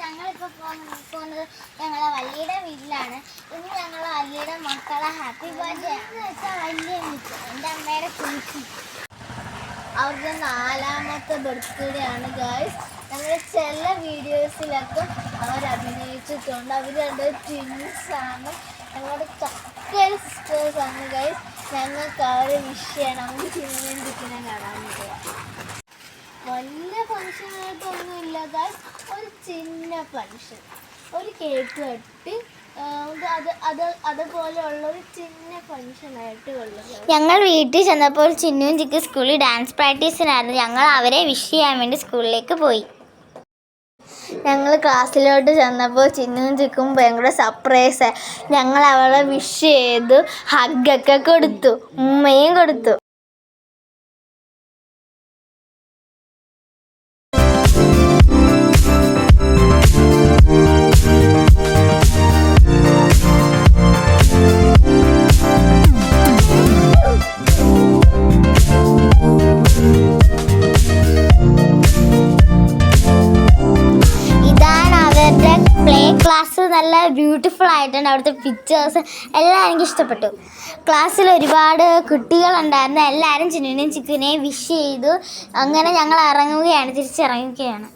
ഞങ്ങളിപ്പോൾ പോകുന്നത് ഞങ്ങളെ വല്ലിയുടെ വീട്ടിലാണ്. ഇന്ന് ഞങ്ങളെ വല്ലിയുടെ മക്കളെ ഹാപ്പി ബർത്ത്ഡേ എന്ന് വെച്ചാൽ വലിയ അമ്മയുടെ കുളിച്ച് അവരുടെ നാലാമത്തെ ബർത്ത്ഡേ ആണ് ഗേൾസ് ഞങ്ങൾ ചില വീഡിയോസിലൊക്കെ അവർ അഭിനയിച്ചിട്ടുണ്ട്. അവർ രണ്ട് ട്വിൻസ് ആണ്. ഞങ്ങളുടെ സിസ്റ്റേഴ്സ് ആണ് ഗൈസ് ഞങ്ങൾക്ക് അവരെ വിഷയമാണ് നമുക്ക് ചിന്തിക്കുന്ന കാണാൻ പോവാം വലിയ ഫങ്ഷനായിട്ടൊന്നും ആയിട്ടൊന്നും ഇല്ലാതായി ഒരു ചിന്ന ഫങ്ഷൻ ഒരു കേക്ക് കട്ടി അത് അത് അതുപോലെയുള്ള ഒരു ചിന്ന ഫങ്ഷനായിട്ട് ഉള്ളത് ഞങ്ങൾ വീട്ടിൽ ചെന്നപ്പോൾ ചിന്നുവും ചിക്ക് സ്കൂളിൽ ഡാൻസ് പ്രാക്ടീസിനായിരുന്നു ഞങ്ങൾ അവരെ വിഷ് ചെയ്യാൻ വേണ്ടി സ്കൂളിലേക്ക് പോയി. ഞങ്ങൾ ക്ലാസ്സിലോട്ട് ചെന്നപ്പോൾ ചിന്നും ചിക്കും ഭയങ്കര സർപ്രൈസ് ഞങ്ങൾ അവളെ വിഷ് ചെയ്തു ഹഗ്ഗൊക്കെ കൊടുത്തു ഉമ്മയും കൊടുത്തു. ആയിട്ടുണ്ട് അവിടുത്തെ പിക്ചേഴ്സ് എല്ലാം എനിക്ക് ഇഷ്ടപ്പെട്ടു. ക്ലാസ്സിൽ ഒരുപാട് കുട്ടികളുണ്ടായിരുന്നു. എല്ലാവരും ചിന്നിനെയും ചിക്കുവിനെയും വിഷ് ചെയ്തു. അങ്ങനെ ഞങ്ങൾ ഇറങ്ങുകയാണ് തിരിച്ചിറങ്ങുകയാണ്.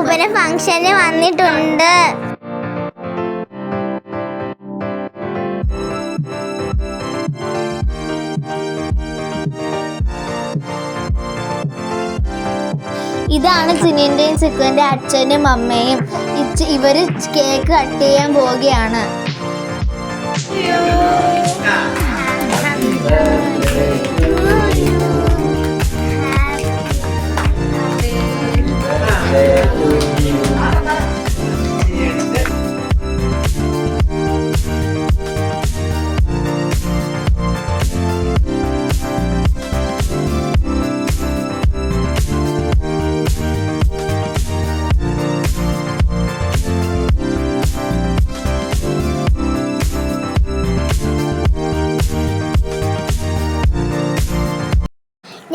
അപ്പൂപ്പനെ ഫംഗ്ഷന് വന്നിട്ടുണ്ട്. ഇതാണ് സിനിന്റെയും സിക്കുവിന്റെ അച്ഛനും അമ്മയും. ഇവർ കേക്ക് കട്ട് ചെയ്യാൻ പോവുകയാണ്.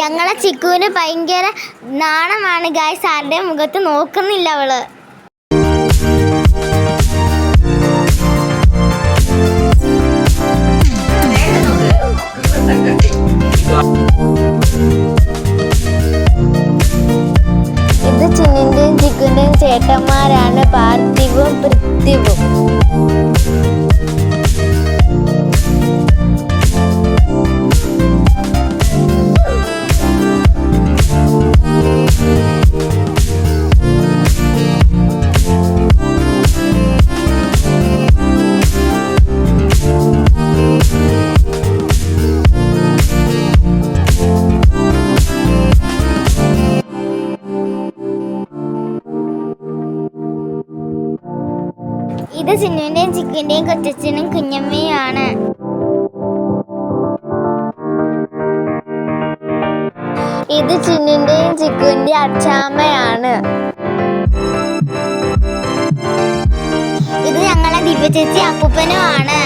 ഞങ്ങളെ ചിക്കുവിന് ഭയങ്കര നാണമാണ് ഗായ്സ് ആരുടെ മുഖത്ത് നോക്കുന്നില്ല അവൾ. ഇത് ചിന്നുവിന്റെയും ചിക്കുവിന്റെയും കൊച്ചച്ഛനും കുഞ്ഞമ്മയുമാണ് ഇത് ചിന്നിന്റെയും ചിക്കുവിന്റെയും അച്ഛാമ്മയാണ് ഇത് ഞങ്ങളെ ദിവ്യ ചേച്ചി അപ്പൂപ്പനുമാണ്.